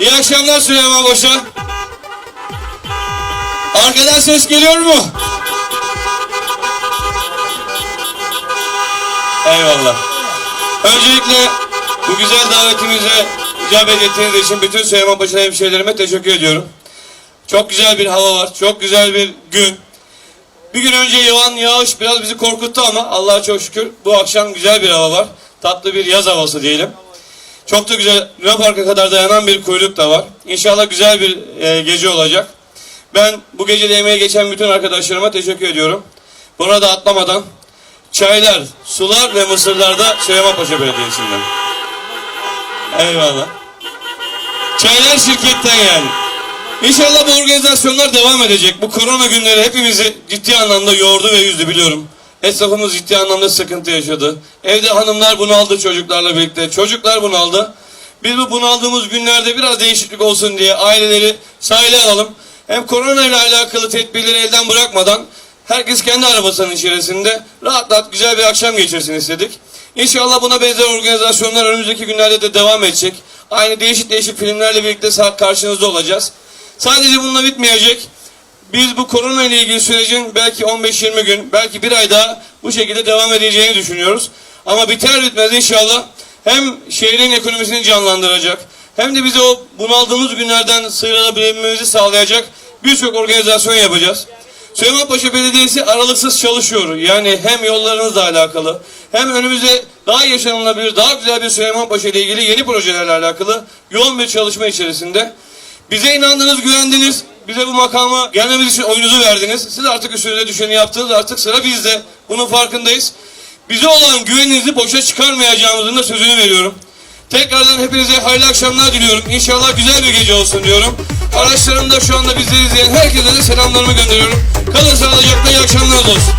akşamlar Süleyman Boşa. Arkadan ses geliyor mu? Eyvallah. Öncelikle bu güzel davetimize icabet ettiğiniz için bütün Süleyman Paşa hemşehrilerime teşekkür ediyorum. Çok güzel bir hava var, çok güzel bir gün. Bir gün önce yağan yağış biraz bizi korkuttu ama Allah'a çok şükür bu akşam güzel bir hava var. Tatlı bir yaz havası diyelim. Çok da güzel Luna Park'a kadar dayanan bir kuyruk da var. İnşallah güzel bir e, gece olacak. Ben bu gece de geçen bütün arkadaşlarıma teşekkür ediyorum. Buna da atlamadan çaylar, sular ve mısırlar da Süleymanpaşa Belediyesi'nden. Eyvallah. Çaylar şirketten yani. İnşallah bu organizasyonlar devam edecek. Bu korona günleri hepimizi ciddi anlamda yordu ve yüzdü biliyorum. Esnafımız ciddi anlamda sıkıntı yaşadı. Evde hanımlar bunaldı çocuklarla birlikte. Çocuklar bunaldı. Biz bu bunaldığımız günlerde biraz değişiklik olsun diye aileleri sahile alalım. Hem korona ile alakalı tedbirleri elden bırakmadan herkes kendi arabasının içerisinde rahat rahat güzel bir akşam geçirsin istedik. İnşallah buna benzer organizasyonlar önümüzdeki günlerde de devam edecek. Aynı değişik değişik filmlerle birlikte karşınızda olacağız. Sadece bununla bitmeyecek. Biz bu korona ile ilgili sürecin belki 15-20 gün, belki bir ay daha bu şekilde devam edeceğini düşünüyoruz. Ama biter bitmez inşallah hem şehrin ekonomisini canlandıracak, hem de bize o bunaldığımız günlerden sıyrılabilmemizi sağlayacak birçok organizasyon yapacağız. Süleymanpaşa Belediyesi aralıksız çalışıyor. Yani hem yollarınızla alakalı hem önümüzde daha yaşanılabilir, daha güzel bir Süleymanpaşa ile ilgili yeni projelerle alakalı yoğun bir çalışma içerisinde. Bize inandınız, güvendiniz. Bize bu makama gelmemiz için oyunuzu verdiniz. Siz artık üstünüze düşeni yaptınız. Artık sıra bizde. Bunun farkındayız. Bize olan güveninizi boşa çıkarmayacağımızın da sözünü veriyorum. Tekrardan hepinize hayırlı akşamlar diliyorum. İnşallah güzel bir gece olsun diyorum. Araçlarımda şu anda bizleri izleyen herkese de selamlarımı gönderiyorum. Kalın sağlıcakla iyi akşamlar olsun.